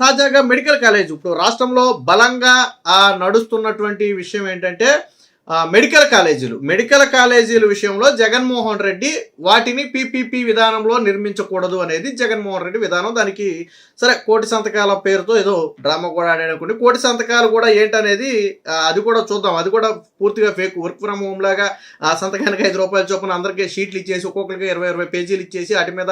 తాజాగా medical college. ఇప్పుడు రాష్ట్రంలో బలంగా నడుస్తున్నటువంటి విషయం ఏంటంటే మెడికల్ కాలేజీలు. మెడికల్ కాలేజీల విషయంలో జగన్మోహన్ రెడ్డి వాటిని పీపీపీ విధానంలో నిర్మించకూడదు అనేది జగన్మోహన్ రెడ్డి విధానం. దానికి సరే కోటి సంతకాల పేరుతో ఏదో డ్రామా కూడా ఆడాడనుకోండి కోటి సంతకాలు కూడా ఏంటనేది అది కూడా చూద్దాం. అది కూడా పూర్తిగా ఫేక్. వర్క్ ఫ్రమ్ హోమ్ లాగా ఆ సంతకానికి ఐదు రూపాయల చొప్పున అందరికీ షీట్లు ఇచ్చేసి ఒక్కొక్కరికి ఇరవై ఇరవై పేజీలు ఇచ్చేసి వాటి మీద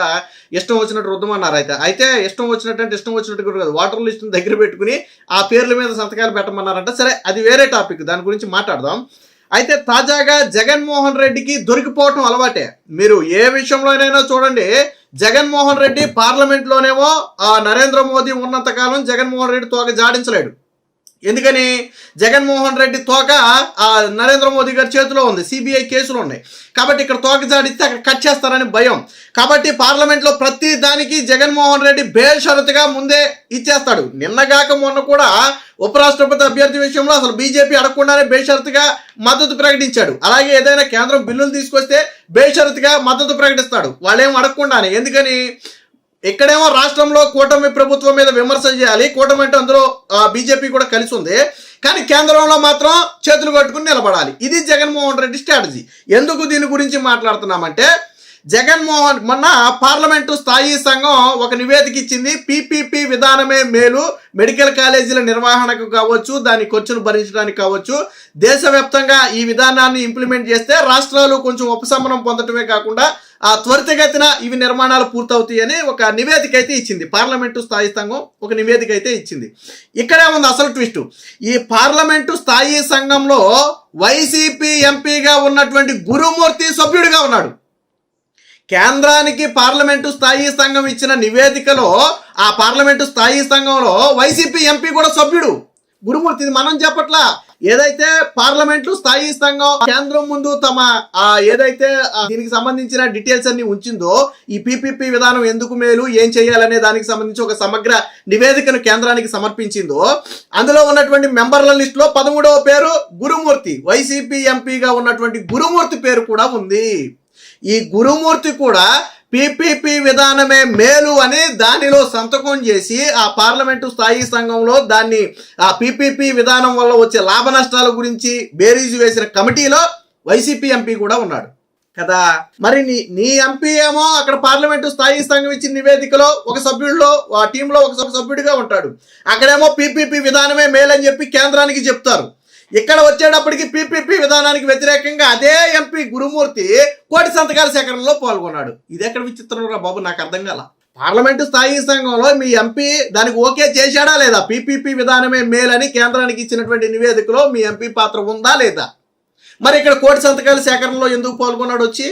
ఇష్టం వచ్చినట్టు రుద్దమన్నారు అయితే. అయితే ఇష్టం వచ్చినట్టు అంటే ఇష్టం వచ్చినట్టు కూడా కాదు. వాటర్ లిస్ట్ దగ్గర పెట్టుకుని ఆ పేర్ల మీద సంతకాలు పెట్టమన్నారంట సరే అది వేరే టాపిక్. దాని గురించి మాట్లాడదాం. అయితే తాజాగా జగన్మోహన్ రెడ్డికి దొరికిపోవటం అలవాటే. మీరు ఏ విషయంలోనైనా చూడండి జగన్మోహన్ రెడ్డి పార్లమెంట్లోనేమో ఆ నరేంద్ర మోదీ ఉన్నంతకాలం జగన్మోహన్ రెడ్డి తోక జాడించలేడు. ఎందుకని? జగన్మోహన్ రెడ్డి తోక ఆ నరేంద్ర మోదీ గారి చేతిలో ఉంది సిబిఐ కేసులు ఉన్నాయి. కాబట్టి ఇక్కడ తోక జాడిస్తే అక్కడ కట్ చేస్తారని భయం. కాబట్టి పార్లమెంట్లో ప్రతి దానికి జగన్మోహన్ రెడ్డి బేషరతుగా ముందే ఇచ్చేస్తాడు. నిన్నగాక మొన్న కూడా ఉపరాష్ట్రపతి అభ్యర్థి విషయంలో అసలు బీజేపీ అడగకుండానే బేషరతుగా మద్దతు ప్రకటించాడు. అలాగే ఏదైనా కేంద్రం బిల్లులు తీసుకొస్తే బేషరతుగా మద్దతు ప్రకటిస్తాడు. వాళ్ళేం అడగకుండానే. ఎందుకని? ఇక్కడేమో రాష్ట్రంలో కూటమి ప్రభుత్వం మీద విమర్శ చేయాలి. కూటమి అంటే అందులో బీజేపీ కూడా కలిసి ఉంది. కానీ కేంద్రంలో మాత్రం చేతులు కట్టుకుని నిలబడాలి. ఇది జగన్మోహన్ రెడ్డి స్ట్రాటజీ. ఎందుకు దీని గురించి మాట్లాడుతున్నామంటే జగన్మోహన్ మొన్న పార్లమెంటు స్థాయి సంఘం ఒక నివేదిక ఇచ్చింది. పీపీపీ విధానమే మేలు. మెడికల్ కాలేజీల నిర్వహణకు కావచ్చు దాని ఖర్చును భరించడానికి కావచ్చు. దేశవ్యాప్తంగా ఈ విధానాన్ని ఇంప్లిమెంట్ చేస్తే రాష్ట్రాలు కొంచెం ఉపశమనం పొందటమే కాకుండా ఆ త్వరితగతిన ఇవి నిర్మాణాలు పూర్తవుతాయని ఒక నివేదిక అయితే ఇచ్చింది. పార్లమెంటు స్థాయి సంఘం ఒక నివేదిక అయితే ఇచ్చింది. ఇక్కడే ఉంది అసలు ట్విస్ట్. ఈ పార్లమెంటు స్థాయి సంఘంలో వైసీపీ ఎంపీగా ఉన్నటువంటి గురుమూర్తి సభ్యుడిగా ఉన్నాడు. కేంద్రానికి పార్లమెంటు స్థాయి సంఘం ఇచ్చిన నివేదికలో ఆ పార్లమెంటు స్థాయి సంఘంలో వైసీపీ ఎంపీ కూడా సభ్యుడు. గురుమూర్తి ఇది మనం చెప్పట్లా? ఏదైతే పార్లమెంటు స్థాయి సంఘం కేంద్రం ముందు తమ ఏదైతే దీనికి సంబంధించిన డీటెయిల్స్ అన్ని ఉంచిందో ఈ పీపీపీ విధానం ఎందుకు మేలు ఏం చేయాలనే దానికి సంబంధించి ఒక సమగ్ర నివేదికను కేంద్రానికి సమర్పించిందో అందులో ఉన్నటువంటి మెంబర్ల లిస్ట్లో పదమూడవ పేరు గురుమూర్తి వైసీపీ ఎంపీగా ఉన్నటువంటి గురుమూర్తి పేరు కూడా ఉంది. ఈ గురుమూర్తి కూడా పీపీపీ విధానమే మేలు అని దానిలో సంతకం చేసి ఆ పార్లమెంటు స్థాయి సంఘంలో దాన్ని ఆ పీపీపీ విధానం వల్ల వచ్చే లాభ నష్టాల గురించి బేరీజు వేసిన కమిటీలో వైసీపీ ఎంపీ కూడా ఉన్నాడు. కదా? మరి నీ నీ ఎంపీ ఏమో అక్కడ పార్లమెంటు స్థాయి సంఘం ఇచ్చిన నివేదికలో ఒక సభ్యుడిలో ఆ టీంలో ఒక సభ్యుడిగా ఉంటాడు. అక్కడేమో పీపీపీ విధానమే మేలని చెప్పి కేంద్రానికి చెప్తారు. ఇక్కడ వచ్చేటప్పటికి పీపీపీ విధానానికి వ్యతిరేకంగా అదే ఎంపీ గురుమూర్తి కోటి సంతకాల సేకరణలో పాల్గొన్నాడు. ఇది ఎక్కడ విచిత్రం రా బాబు నాకు అర్థం కాల. పార్లమెంటు స్థాయి సంఘంలో మీ ఎంపీ దానికి ఓకే చేశాడా లేదా? పీపీపీ విధానమే మేలని కేంద్రానికి ఇచ్చినటువంటి నివేదికలో మీ ఎంపీ పాత్ర ఉందా లేదా? మరి ఇక్కడ కోటి సంతకాల సేకరణలో ఎందుకు పాల్గొన్నాడు వచ్చి?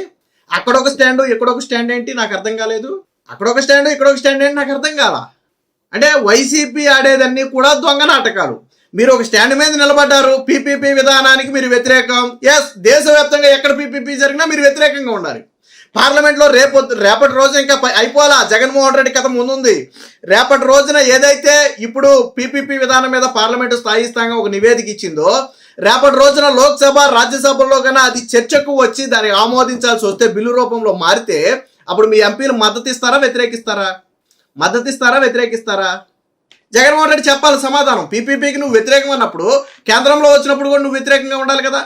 అక్కడ ఒక స్టాండ్ ఇక్కడ ఒక స్టాండ్ ఏంటి? నాకు అర్థం కాలేదు. అక్కడ ఒక స్టాండ్ ఇక్కడ ఒక స్టాండ్ ఏంటి? నాకు అర్థం కాలా. అంటే వైసీపీ ఆడేదన్నీ కూడా దొంగ నాటకాలు. మీరు ఒక స్టాండ్ మీద నిలబడ్డారు పీపీపీ విధానానికి మీరు వ్యతిరేకం. ఎస్ దేశవ్యాప్తంగా ఎక్కడ పీపీపీ జరిగినా మీరు వ్యతిరేకంగా ఉండాలి. పార్లమెంట్లో రేపు రేపటి రోజు ఇంకా అయిపోవాలా? జగన్మోహన్ రెడ్డి కథ ముందుంది. రేపటి రోజున ఏదైతే ఇప్పుడు పీపీపీ విధానం మీద పార్లమెంటు స్థాయి స్థాయిగా ఒక నివేదిక ఇచ్చిందో రేపటి రోజున లోక్సభ రాజ్యసభలో కన్నా అది చర్చకు వచ్చి దాన్ని ఆమోదించాల్సి వస్తే బిల్లు రూపంలో మారితే అప్పుడు మీ ఎంపీలు మద్దతు ఇస్తారా వ్యతిరేకిస్తారా? మద్దతు ఇస్తారా వ్యతిరేకిస్తారా? జగన్మోహన్ రెడ్డి చెప్పాలి సమాధానం. పీపీపీకి నువ్వు వ్యతిరేకం అన్నప్పుడు కేంద్రంలో వచ్చినప్పుడు కూడా నువ్వు వ్యతిరేకంగా ఉండాలి కదా.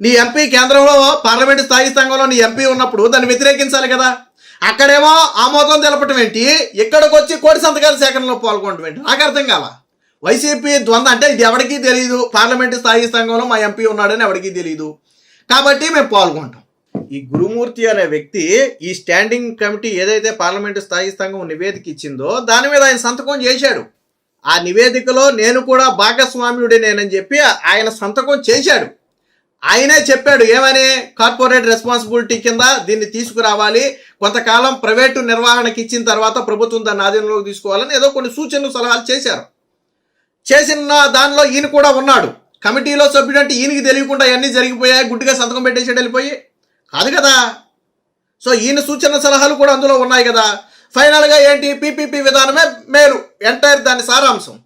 నీ ఎంపీ కేంద్రంలో పార్లమెంటు స్థాయి సంఘంలో నీ ఎంపీ ఉన్నప్పుడు దాన్ని వ్యతిరేకించాలి కదా. అక్కడేమో ఆమోదం తెలపటం ఏంటి? ఇక్కడికి వచ్చి కోటి సంతకాల సేకరణలో పాల్గొనడం ఏంటి? నాకు అర్థం కాల. వైసీపీ ద్వంద్వ అంటే ఇది ఎవరికీ తెలియదు పార్లమెంటు స్థాయి సంఘంలో మా ఎంపీ ఉన్నాడని ఎవరికీ తెలియదు కాబట్టి మేము పాల్గొంటాం. ఈ గురుమూర్తి అనే వ్యక్తి ఈ స్టాండింగ్ కమిటీ ఏదైతే పార్లమెంటు స్థాయి సంఘం నివేదిక ఇచ్చిందో దాని మీద ఆయన సంతకం చేశాడు. ఆ నివేదికలో నేను కూడా భాగస్వామ్యుడే నేనని చెప్పి ఆయన సంతకం చేశాడు. ఆయనే చెప్పాడు ఏమని? కార్పొరేట్ రెస్పాన్సిబిలిటీ కింద దీన్ని తీసుకురావాలి. కొంతకాలం ప్రైవేటు నిర్వహణకి ఇచ్చిన తర్వాత ప్రభుత్వం దాన్ని ఆధీనంలోకి తీసుకోవాలని ఏదో కొన్ని సూచనలు సలహాలు చేశారు. చేసిన దానిలో ఈయన కూడా ఉన్నాడు. కమిటీలో సభ్యుడు అంటే ఈయనకి తెలియకుండా అన్నీ జరిగిపోయాయి గుడ్డిగా సంతకం పెట్టేసి వెళ్ళిపోయి కాదు కదా? సో ఈయన సూచన సలహాలు కూడా అందులో ఉన్నాయి కదా. ఫైనల్గా ఏంటి? పీపీపీ విధానమే మేలు. ఎంటైర్ దాని సారాంశం.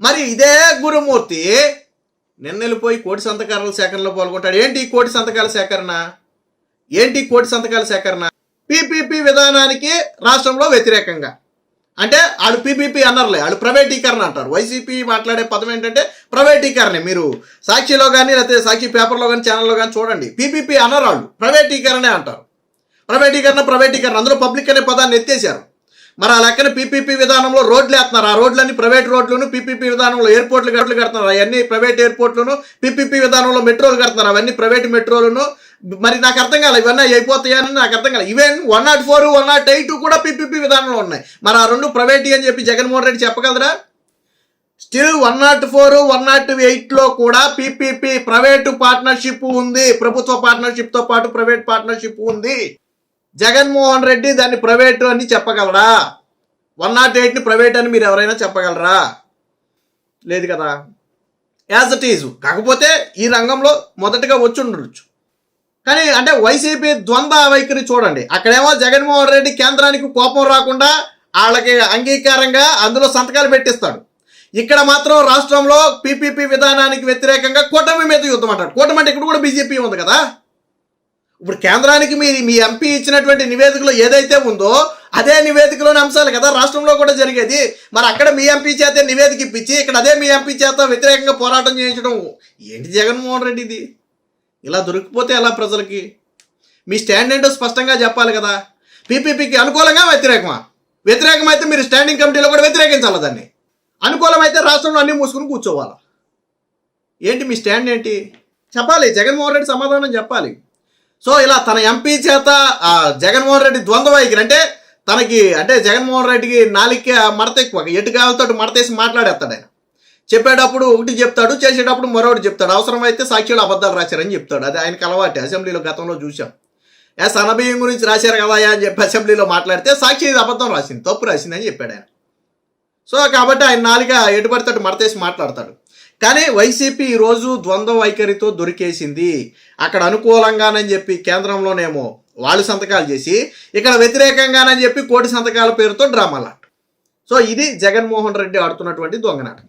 మరి ఇదే గురుమూర్తి నిన్నెళ్ళిపోయి కోటి సంతకాల సేకరణలో పాల్గొంటాడు. ఏంటి ఈ కోటి సంతకాల సేకరణ? ఏంటి కోటి సంతకాల సేకరణ? పీపీపీ విధానానికి రాష్ట్రంలో వ్యతిరేకంగా. అంటే వాళ్ళు పీపీపీ అన్నారులే వాళ్ళు ప్రైవేటీకరణ అంటారు. వైసీపీ మాట్లాడే పదం ఏంటంటే ప్రైవేటీకరణ. మీరు సాక్షిలో కానీ లేకపోతే సాక్షి పేపర్లో కానీ ఛానల్లో కానీ చూడండి. పీపీపీ అన్నారు వాళ్ళు ప్రైవేటీకరణే అంటారు. ప్రైవేటీకరణ ప్రైవేటీకరణ అందులో పబ్లిక్ అనే పదాన్ని ఎత్తేసారు మరి ఆ లెక్కన పీపీపీ విధానంలో రోడ్లు వేస్తున్నారు. ఆ రోడ్లన్నీ ప్రైవేట్ రోడ్లను పీపీపీ విధానంలో ఎయిర్పోర్ట్లు గట్లు కడుతున్నారు. అవన్నీ ప్రైవేట్ ఎయిర్పోర్ట్లను పీపీపీ విధానంలో మెట్రోలు కడుతున్నారు. అవన్నీ ప్రైవేట్ మెట్రోలను మరి నాకు అర్థం కాలేదు ఇవన్నీ అయిపోతాయని నాకు అర్థం కాలే. Even one not four one not eight కూడా పిపిపి విధానంలో ఉన్నాయి. మరి ఆ రెండు ప్రైవేట్ అని చెప్పి జగన్మోహన్ రెడ్డి చెప్పగలరా? Still one not four one not ఎయిట్లో కూడా పీపీపీ ప్రైవేటు పార్ట్నర్షిప్ ఉంది. ప్రభుత్వ పార్ట్నర్షిప్తో పాటు ప్రైవేట్ పార్ట్నర్షిప్ ఉంది. జగన్మోహన్ రెడ్డి దాన్ని ప్రైవేటు అని చెప్పగలరా? వన్ నాట్ ఎయిట్ని ప్రైవేట్ అని మీరు ఎవరైనా చెప్పగలరా? లేదు కదా? యాజ్ ఇట్ ఈజ్ కాకపోతే ఈ రంగంలో మొదటగా వచ్చి ఉండొచ్చు. కానీ అంటే వైసీపీ ద్వంద్వ వైఖరి చూడండి. అక్కడేమో జగన్మోహన్ రెడ్డి కేంద్రానికి కోపం రాకుండా వాళ్ళకి అంగీకారంగా అందులో సంతకాలు పెట్టిస్తాడు. ఇక్కడ మాత్రం రాష్ట్రంలో పీపీపీ విధానానికి వ్యతిరేకంగా కూటమి మీద యుద్ధం అంటాడు కూటమి అంటే ఇక్కడ కూడా బీజేపీ ఉంది కదా. ఇప్పుడు కేంద్రానికి మీ మీ ఎంపీ ఇచ్చినటువంటి నివేదికలో ఏదైతే ఉందో అదే నివేదికలోని అంశాలు కదా రాష్ట్రంలో కూడా జరిగేది. మరి అక్కడ మీ ఎంపీ చేత నివేదిక ఇప్పించి ఇక్కడ అదే మీ ఎంపీ చేత వ్యతిరేకంగా పోరాటం చేయించడం ఏంటి జగన్మోహన్ రెడ్డి ఇది ఇలా దొరికిపోతే ఎలా ప్రజలకి? మీ స్టాండ్ ఏంటో స్పష్టంగా చెప్పాలి కదా. పీపీపీకి అనుకూలంగా వ్యతిరేకమా? వ్యతిరేకమైతే మీరు స్టాండింగ్ కమిటీలో కూడా వ్యతిరేకించాలి దాన్ని? అనుకూలమైతే రాష్ట్రంలో అన్నీ మూసుకుని కూర్చోవాలా? ఏంటి మీ స్టాండ్ ఏంటి? చెప్పాలి జగన్మోహన్ రెడ్డి సమాధానం చెప్పాలి. సో ఇలా తన ఎంపీ చేత ఆ, జగన్మోహన్ రెడ్డి ద్వంద్వ వైఖరి అంటే తనకి అంటే జగన్మోహన్ రెడ్డికి నాలిక మడత ఎక్కువ ఎటుకాలతో మడతేసి మాట్లాడేస్తాడు ఆయన. చెప్పేటప్పుడు ఒకటి చెప్తాడు చేసేటప్పుడు మరొకటి చెప్తాడు. అవసరమైతే సాక్షులు అబద్ధాలు రాశారని చెప్తాడు. అది ఆయనకు అలవాటు. అసెంబ్లీలో గతంలో చూసాం ఏ సనభయం గురించి రాశారు కదా అని చెప్పి అసెంబ్లీలో మాట్లాడితే సాక్షి ఇది అబద్ధం రాసింది తప్పు రాసింది అని చెప్పాడు ఆయన. సో కాబట్టి ఆయన నాలుక ఎటు మడతేసి మాట్లాడతాడు. కానీ వైసీపీ ఈరోజు ద్వంద్వ వైఖరితో దొరికేసింది. అక్కడ అనుకూలంగానని చెప్పి కేంద్రంలోనేమో వాళ్ళు సంతకాలు చేసి ఇక్కడ వ్యతిరేకంగానని చెప్పి కోటి సంతకాల పేరుతో డ్రామాలు సో ఇది జగన్మోహన్ రెడ్డి ఆడుతున్నటువంటి దొంగనాటకం